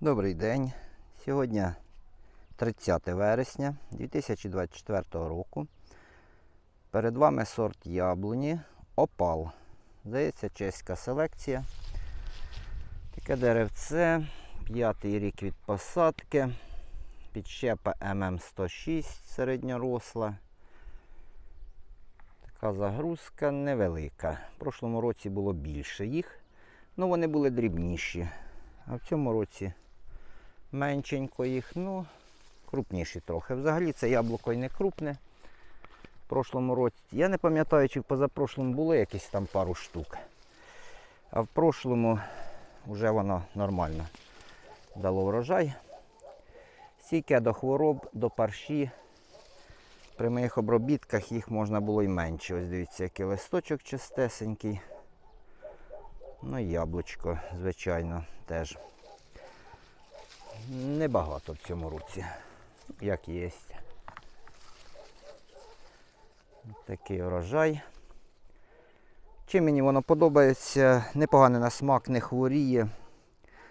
Добрий день. Сьогодні 30 вересня 2024 року. Перед вами сорт яблуні Опал. Здається, чеська селекція. Таке деревце, п'ятий рік від посадки. Підщепа ММ106 середньоросла. Така загрузка невелика. В прошлому році було більше їх, але вони були дрібніші. А в цьому році меншенько їх, ну, крупніші трохи. Взагалі це яблуко і не крупне. В прошлому році. Я не пам'ятаю, чи в позапрошлому було якісь там пару штук. А в прошлому вже воно нормально дало врожай. Стійке до хвороб, до парші. При моїх обробітках їх можна було й менше. Ось дивіться, який листочок чистесенький. Ну і яблучко, звичайно, теж. Небагато в цьому році, як є. Такий урожай. Чим мені воно подобається, непоганий на смак, не хворіє.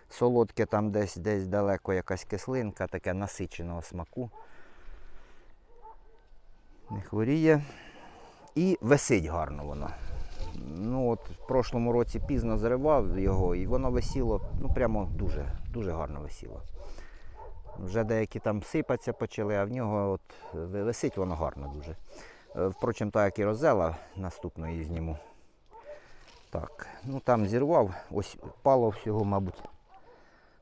Солодке там десь десь далеко якась кислинка, таке насиченого смаку. Не хворіє. І висить гарно воно. Ну от В прошлому році пізно зривав його і воно висіло, ну прямо дуже, дуже гарно висіло. Вже деякі там сипаться почали, а в нього от висить воно гарно дуже. Е, Впрочем, так як і розела, наступно її зніму. Так, ну там зірвав, ось впало всього, мабуть.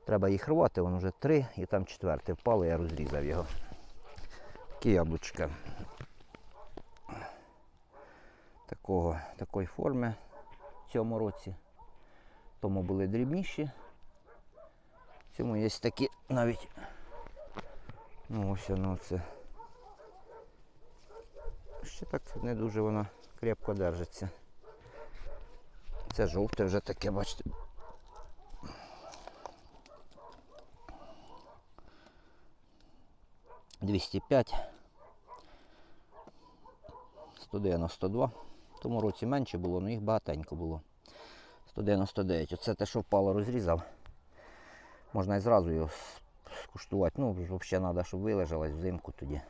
Треба їх рвати, воно вже три і там четверте впало, я розрізав його. Такі яблучка. Такого, такої форми в цьому році. Тому були дрібніші. В цьому є такі навіть. Ну ось воно це. Ще так не дуже воно крепко держиться. Це жовте вже таке, бачите. Двісті п'ять. 192. В тому році менше було, але їх багатенько було. 199. Оце те, що впало, розрізав. Можна і зразу його скуштувати. Ну, взагалі треба, щоб вилежалось взимку тоді.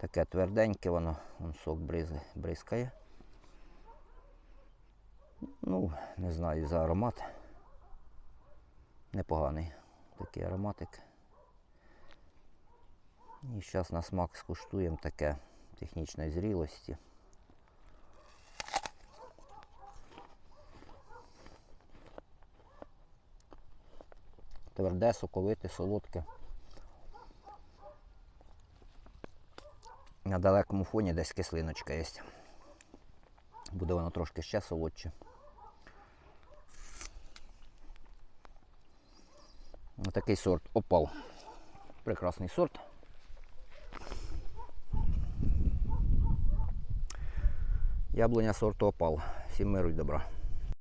Таке тверденьке воно, вон сок бризкає. Ну, не знаю за аромат. Непоганий такий ароматик. І зараз на смак скуштуємо таке технічної зрілості. Тверде, соковите, солодке. На далекому фоні десь кислиночка є. Буде воно трошки ще солодше. Такий сорт опал. Прекрасний сорт. Яблуня сорту опал. Всім миру й добра.